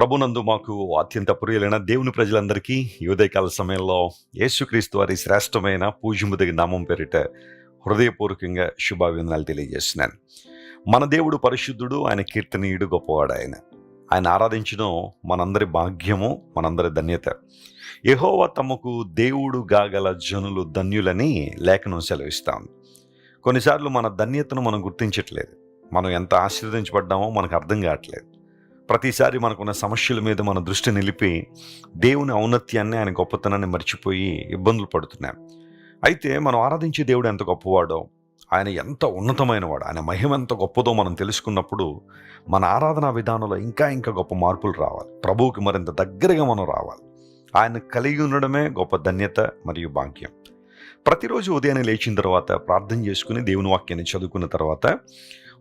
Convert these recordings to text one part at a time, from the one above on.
ప్రభునందు మాకు అత్యంత ప్రియులైన దేవుని ప్రజలందరికీ ఈ ఉదయకాల సమయంలో యేసుక్రీస్తు వారి శ్రేష్టమైన పూజ్యముదగి నామం పేరిట హృదయపూర్వకంగా శుభాభివందనాలు తెలియజేస్తున్నాను. మన దేవుడు పరిశుద్ధుడు ఆయన కీర్తనీయుడు గొప్పవాడు ఆయన. ఆయన ఆరాధించడం మనందరి భాగ్యము మనందరి ధన్యత. యెహోవా తమకు దేవుడు గాగల జనులు ధన్యులని లేఖనం సెలవిస్తాం కొన్నిసార్లు మన ధన్యతను మనం గుర్తించట్లేదు. మనం ఎంత ఆశీర్వదించబడ్డామో మనకు అర్థం కావట్లేదు. ప్రతిసారి మనకున్న సమస్యల మీద మన దృష్టి నిలిపి దేవుని ఔన్నత్యాన్ని ఆయన గొప్పతనాన్ని మర్చిపోయి ఇబ్బందులు పడుతున్నాం. అయితే మనం ఆరాధించే దేవుడు ఎంత గొప్పవాడో ఆయన ఎంత ఉన్నతమైనవాడు ఆయన మహిమ ఎంత గొప్పదో మనం తెలుసుకున్నప్పుడు మన ఆరాధనా విధానంలో ఇంకా ఇంకా గొప్ప మార్పులు రావాలి. ప్రభువుకి మరింత దగ్గరగా మనం రావాలి. ఆయన కలిగి ఉండడమే గొప్ప ధన్యత మరియు భాగ్యం. ప్రతిరోజు ఉదయాన్నే లేచిన తర్వాత ప్రార్థన చేసుకుని దేవుని వాక్యాన్ని చదువుకున్న తర్వాత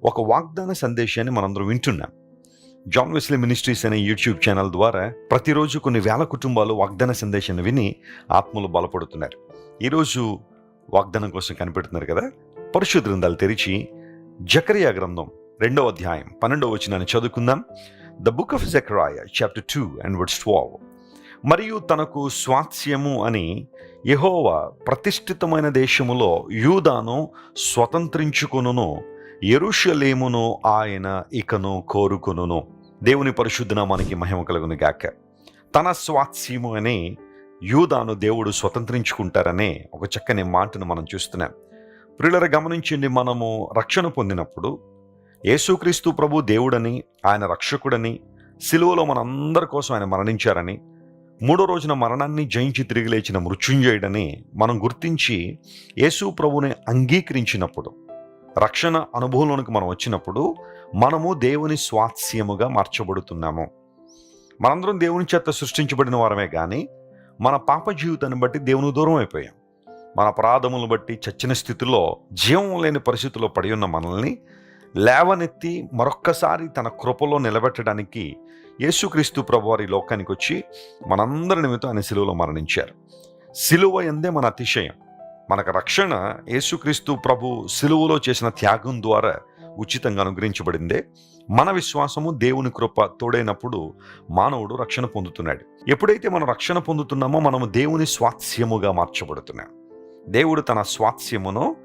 ఒక వాగ్దాన సందేశాన్ని మనందరం వింటున్నాం. జాన్ వెస్లీ మినిస్ట్రీస్ అనే యూట్యూబ్ ఛానల్ ద్వారా ప్రతిరోజు కొన్ని వేల కుటుంబాలు వాగ్దాన సందేశాన్ని విని ఆత్మలు బలపడుతున్నారు. ఈరోజు వాగ్దానం కోసం కనిపెడుతున్నారు కదా పరిశుద్ధ గ్రంథాలు తెరిచి జకరియా గ్రంథం రెండవ అధ్యాయం పన్నెండవ వచ్చినాన్ని చదువుకుందాం. The book of Zechariah chapter two and words twelve మరియు తనకు స్వాస్యము అని యహోవా ప్రతిష్ఠితమైన దేశములో యూదాను స్వతంత్రించుకొనును ఎరుషలేమును ఆయన ఇకను కోరుకొనును. దేవుని పరిశుద్ధనామానికి మహిమ కలుగును గాక. తన స్వాత్స్యము అని యూదాను దేవుడు స్వతంత్రించుకుంటారనే ఒక చక్కని మాటను మనం చూస్తున్నాం. ప్రియులర గమనించండి మనము రక్షణ పొందినప్పుడు యేసుక్రీస్తు ప్రభు దేవుడని ఆయన రక్షకుడని సిలువలో మనందరి కోసం ఆయన మరణించారని మూడో రోజున మరణాన్ని జయించి తిరిగి లేచిన మృత్యుంజయుడని మనం గుర్తించి యేసు ప్రభుని అంగీకరించినప్పుడు రక్షణ అనుభవంలోనికి మనం వచ్చినప్పుడు మనము దేవుని స్వాస్యముగా మార్చబడుతున్నాము. మనందరం దేవుని చేత సృష్టించబడిన వారమే కానీ మన పాప జీవితాన్ని బట్టి దేవుని దూరం అయిపోయాం. మన అపరాధములను బట్టి చచ్చిన స్థితిలో జీవం లేని పరిస్థితుల్లో పడి ఉన్న మనల్ని లేవనెత్తి మరొక్కసారి తన కృపలో నిలబెట్టడానికి యేసుక్రీస్తు ప్రభువారి లోకానికి వచ్చి మనందరి నిమిత్తం ఆయన శిలువలో మరణించారు. శిలువ ఎందే మన అతిశయం. మనకు రక్షణ యేసుక్రీస్తు ప్రభు సిలువలో చేసిన త్యాగం ద్వారా ఉచితంగా అనుగ్రహించబడిందే. మన విశ్వాసము దేవుని కృప తోడైనప్పుడు మానవుడు రక్షణ పొందుతున్నాడు. ఎప్పుడైతే మనం రక్షణ పొందుతున్నామో మనము దేవుని స్వాస్యముగా మార్చబడుతున్నాం. దేవుడు తన స్వాత్స్యమును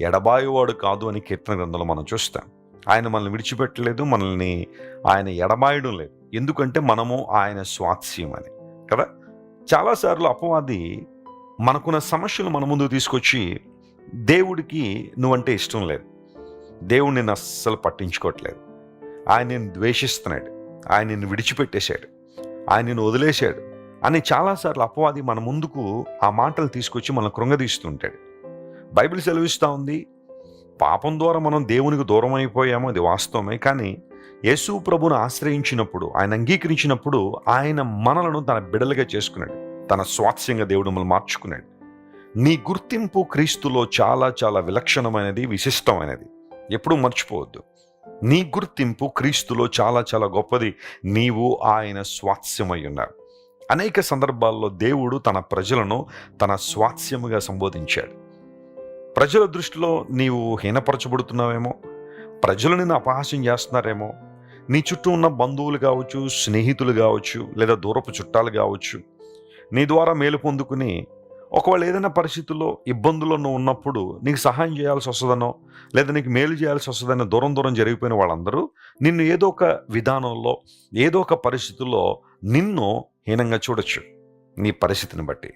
ఎడబాయువాడు కాదు అని కీర్తన గ్రంథంలో మనం చూస్తాం. ఆయన మనల్ని విడిచిపెట్టలేదు మనల్ని ఆయన ఎడబాయడం లేదు. ఎందుకంటే మనము ఆయన స్వాత్స్యం అని కదా? చాలాసార్లు అపవాది మనకున్న సమస్యలు మన ముందు తీసుకొచ్చి దేవుడికి నువ్వంటే ఇష్టం లేదు. దేవుడు నిన్ను అస్సలు పట్టించుకోవట్లేదు. ఆయన నిన్ను ద్వేషిస్తున్నాడు. ఆయన నిన్ను విడిచిపెట్టేశాడు. ఆయన నిన్ను వదిలేశాడు అని చాలాసార్లు అపవాది మన ముందుకు ఆ మాటలు తీసుకొచ్చి మన కృంగదీస్తుంటాడు. బైబిల్ సెలవిస్తూ ఉంది పాపం ద్వారా మనం దేవునికి దూరం అయిపోయామో అది వాస్తవమే కానీ యేసు ప్రభును ఆశ్రయించినప్పుడు ఆయన అంగీకరించినప్పుడు ఆయన మనలను తన బిడలుగా చేసుకున్నాడు. తన స్వాస్థ్యంగా దేవుడు మనల్ని మార్చుకున్నాడు. నీ గుర్తింపు క్రీస్తులో చాలా చాలా విలక్షణమైనది విశిష్టమైనది. ఎప్పుడూ మర్చిపోవద్దు. నీ గుర్తింపు క్రీస్తులో చాలా చాలా గొప్పది. నీవు ఆయన స్వాత్స్యమై ఉన్నావు. అనేక సందర్భాల్లో దేవుడు తన ప్రజలను తన స్వాత్స్యముగా సంబోధించాడు. ప్రజల దృష్టిలో నీవు హీనపరచబడుతున్నావేమో? ప్రజలు నిన్ను అపహాస్యం చేస్తున్నారేమో? నీ చుట్టూ ఉన్న బంధువులు కావచ్చు స్నేహితులు కావచ్చు లేదా దూరపు చుట్టాలు కావచ్చు నీ ద్వారా మేలు పొందుకుని ఒకవేళ ఏదైనా పరిస్థితుల్లో ఇబ్బందుల్లో నువ్వు ఉన్నప్పుడు నీకు సహాయం చేయాల్సి వస్తుందనో లేదా నీకు మేలు చేయాల్సి వస్తుందనో దూరం దూరం జరిగిపోయిన వాళ్ళందరూ నిన్ను ఏదో ఒక విధానంలో ఏదో ఒక పరిస్థితుల్లో నిన్ను హీనంగా చూడొచ్చు. నీ పరిస్థితిని బట్టి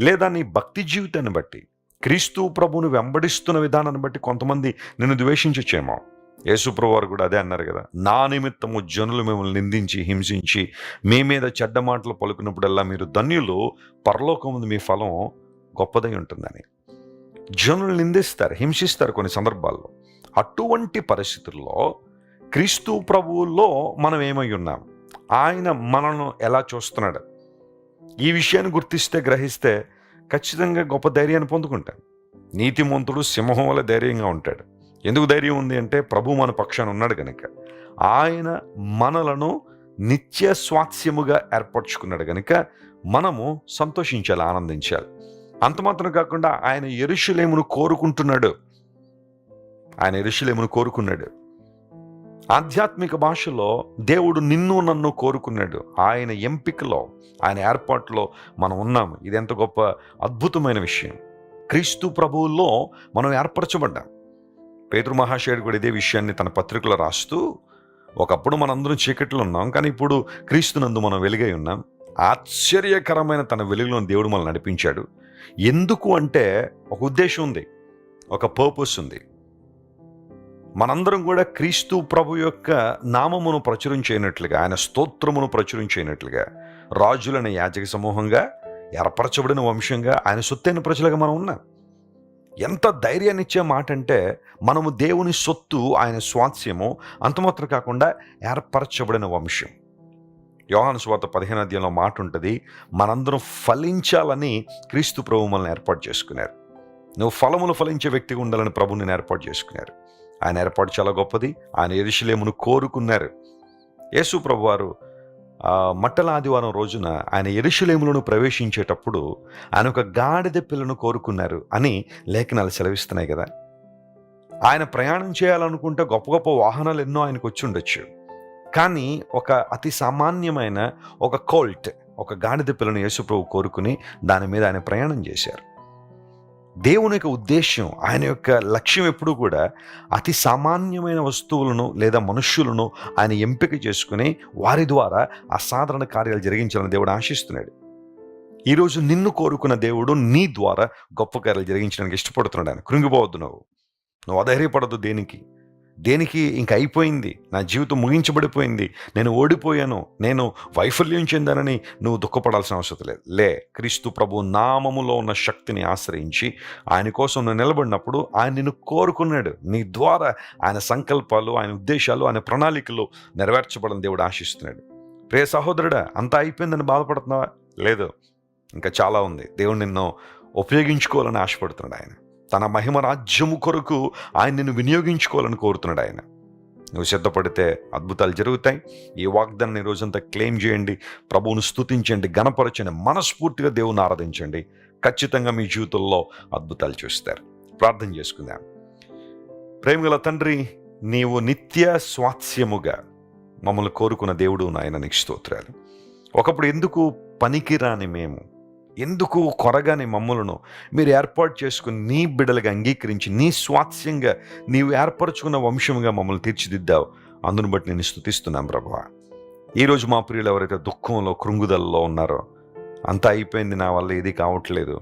లేదా నీ భక్తి జీవితాన్ని బట్టి క్రీస్తు ప్రభువును వెంబడిస్తున్న విధానాన్ని బట్టి కొంతమంది నిన్ను ద్వేషించచ్చేమో. యేసుప్రభు వారు కూడా అదే అన్నారు కదా నా నిమిత్తము జనులు మిమ్మల్ని నిందించి హింసించి మీ మీద చెడ్డ మాటలు పలుకున్నప్పుడల్లా మీరు ధన్యులు పరలోకముందు మీ ఫలం గొప్పదై ఉంటుందని. జనులు నిందిస్తారు హింసిస్తారు కొన్ని సందర్భాల్లో. అటువంటి పరిస్థితుల్లో క్రీస్తు ప్రభువులో మనం ఏమై ఉన్నాం? ఆయన మనను ఎలా చూస్తున్నాడు? ఈ విషయాన్ని గుర్తిస్తే గ్రహిస్తే ఖచ్చితంగా గొప్ప ధైర్యాన్ని పొందుకుంటాం నీతిమంతుడు సింహం వల్ల ధైర్యంగా ఉంటాడు. ఎందుకు ధైర్యం ఉంది అంటే ప్రభు మన పక్షాన ఉన్నాడు కనుక ఆయన మనలను నిత్య స్వాస్యముగా ఏర్పరచుకున్నాడు కనుక మనము సంతోషించాలి ఆనందించాలి. అంత మాత్రం కాకుండా ఆయన ఎరుషులేమును కోరుకుంటున్నాడు. ఆయన ఎరుషులేమును కోరుకున్నాడు. ఆధ్యాత్మిక భాషలో దేవుడు నిన్ను నన్ను కోరుకున్నాడు. ఆయన ఎంపికలో ఆయన ఏర్పాటులో మనం ఉన్నాము. ఇది ఎంత గొప్ప అద్భుతమైన విషయం. క్రీస్తు ప్రభువుల్లో మనం ఏర్పరచబడ్డాం. పేదరు మహాశయుడు కూడా ఇదే విషయాన్ని తన పత్రికలో రాస్తూ ఒకప్పుడు మనందరం చీకట్లో ఉన్నాం కానీ ఇప్పుడు క్రీస్తునందు మనం వెలుగై ఉన్నాం. ఆశ్చర్యకరమైన తన వెలుగులో దేవుడు మనల్ని నడిపించాడు. ఎందుకు అంటే ఒక ఉద్దేశం ఉంది ఒక పర్పస్ ఉంది. మనందరం కూడా క్రీస్తు ప్రభు యొక్క నామమును ప్రచురం చేయనట్లుగా ఆయన స్తోత్రమును ప్రచురం చేయనట్లుగా రాజులనే యాజక సమూహంగా ఏర్పరచబడిన వంశంగా ఆయన సొత్తైన ప్రజలుగా మనం ఉన్నాం. ఎంత ధైర్యాన్ని ఇచ్చే మాట అంటే మనము దేవుని సొత్తు ఆయన స్వాస్యము అంతమాత్రం కాకుండా ఏర్పరచబడిన వంశం. యోహాను స్వాత పదిహేను అధ్యాయంలో మాట ఉంటుంది మనందరం ఫలించాలని క్రీస్తు ప్రభు మనల్ని ఏర్పాటు చేసుకున్నారు. నువ్వు ఫలములు ఫలించే వ్యక్తిగా ఉండాలని ప్రభు నేను ఏర్పాటు చేసుకున్నారు. ఆయన ఏర్పాటు చాలా గొప్పది. ఆయన ఎరుషులేమును కోరుకున్నారు. యేసు ప్రభు వారు మట్టల ఆదివారం రోజున ఆయన ఎరుషులేములను ప్రవేశించేటప్పుడు ఆయన ఒక గాడిద పిల్లను కోరుకున్నారు అని లేఖనాలు సెలవిస్తున్నాయి కదా. ఆయన ప్రయాణం చేయాలనుకుంటే గొప్ప గొప్ప వాహనాలు ఎన్నో ఆయనకు వచ్చి ఉండొచ్చు. కానీ ఒక అతి సామాన్యమైన ఒక కోల్ట్ ఒక గాడిద పిల్లను యేసుప్రభు కోరుకుని దాని మీద ఆయన ప్రయాణం చేశారు. దేవుని యొక్క ఉద్దేశ్యం ఆయన యొక్క లక్ష్యం ఎప్పుడూ కూడా అతి సామాన్యమైన వస్తువులను లేదా మనుష్యులను ఆయన ఎంపిక చేసుకుని వారి ద్వారా అసాధారణ కార్యాలు జరిగించాలని దేవుడు ఆశిస్తున్నాడు. ఈరోజు నిన్ను కోరుకున్న దేవుడు నీ ద్వారా గొప్ప కార్యాలు జరిగించడానికి ఇష్టపడుతున్నాడు ఆయన. కృంగిపోవద్దు నువ్వు. నువ్వు అధైర్యపడద్దు దేనికి. దేనికి ఇంక అయిపోయింది? నా జీవితం ముగించబడిపోయింది. నేను ఓడిపోయాను. నేను వైఫల్యం చెందానని నువ్వు దుఃఖపడాల్సిన అవసరం లేదు. లే క్రీస్తు ప్రభు నామములో ఉన్న శక్తిని ఆశ్రయించి ఆయన కోసం నువ్వు నిలబడినప్పుడు ఆయన నిన్ను కోరుకున్నాడు. నీ ద్వారా ఆయన సంకల్పాలు ఆయన ఉద్దేశాలు ఆయన ప్రణాళికలు నెరవేర్చబడని దేవుడు ఆశిస్తున్నాడు. ప్రియ సహోదరుడా అంతా అయిపోయిందని బాధపడుతున్నావా? లేదు. ఇంకా చాలా ఉంది. దేవుడు నిన్ను ఉపయోగించుకోవాలని ఆశపడుతున్నాడు ఆయన. తన మహిమ రాజ్యము కొరకు ఆయన నిన్ను వినియోగించుకోవాలని కోరుతున్నాడు ఆయన. నువ్వు సిద్ధపడితే అద్భుతాలు జరుగుతాయి. ఈ వాగ్దాన్ని రోజంతా క్లెయిమ్ చేయండి. ప్రభువును స్థుతించండి గణపరచండి. మనస్ఫూర్తిగా దేవుని ఆరాధించండి. ఖచ్చితంగా మీ జీవితంలో అద్భుతాలు చూస్తారు. ప్రార్థన చేసుకుందాం. ప్రేమగల తండ్రి నీవు నిత్య స్వాస్యముగా మమ్మల్ని కోరుకున్న దేవుడు నాయన నీకు స్తోత్రాలు. ఒకప్పుడు ఎందుకు పనికిరాని మేము ఎందుకు కొరగాని మమ్మలను? మీరు ఏర్పాటు చేసుకుని నీ బిడ్డలుగా అంగీకరించి నీ స్వాత్స్యంగా నీవు ఏర్పరచుకున్న వంశంగా మమ్మల్ని తీర్చిదిద్దావు. అందును బట్టి నేను స్థుతిస్తున్నాను ప్రభా ఈరోజు మా ప్రియులు ఎవరైతే దుఃఖంలో కృంగుదలలో ఉన్నారో అంతా అయిపోయింది నా వల్ల ఏది కావట్లేదు.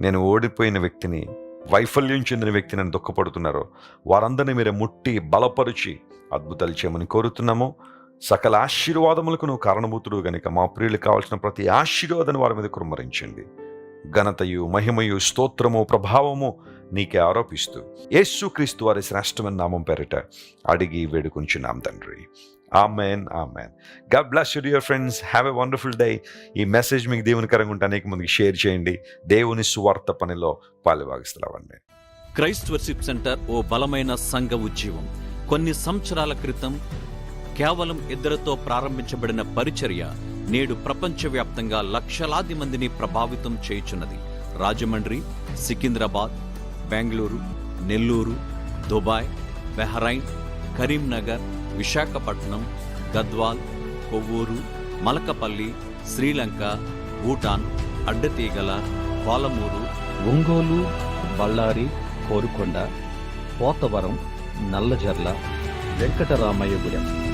నేను ఓడిపోయిన వ్యక్తిని వైఫల్యం చెందిన వ్యక్తిని అని దుఃఖపడుతున్నారో వారందరినీ మీరే ముట్టి బలపరిచి అద్భుతాలు చేయమని కోరుతున్నాము. సకల ఆశీర్వాదములకు నువ్వు కారణభూతుడు గనుక. మా ప్రియులు కావాల్సిన ప్రతి ఆశీర్వాదాన్ని వారి మీద కురుమరించండి. ఘనతయు మహిమయు స్తోత్రము ప్రభావము నీకే ఆరోపిస్తూ యేసు క్రీస్తు వారి శ్రేష్టమైన నామం పేరిట అడిగి వేడుకుంటున్నాం తండ్రి. Amen amen. God bless you your friends have a wonderful day ఈ మెసేజ్ మీకు దేవునికరంగా ఉంటే అనేక మందికి షేర్ చేయండి. దేవుని సువార్త పనిలో పాలుభాగిస్తున్నామండి క్రైస్ట్ వర్షిప్ సెంటర్ ఓ బలమైన సంఘ ఉద్యమం. కొన్ని సంవత్సరాల క్రితం కేవలం ఇద్దరితో ప్రారంభించబడిన పరిచర్య నేడు ప్రపంచవ్యాప్తంగా లక్షలాది మందిని ప్రభావితం చేయుచున్నది. Rajahmundry Secunderabad Bengaluru Nellore Dubai Bahrain Karimnagar Visakhapatnam Gadwal Kovvur Malakapalli Sri Lanka Bhutan Addateegala Palamuru Ongole Ballari Korukonda Potavaram Nallajerla Venkataramayyagudem.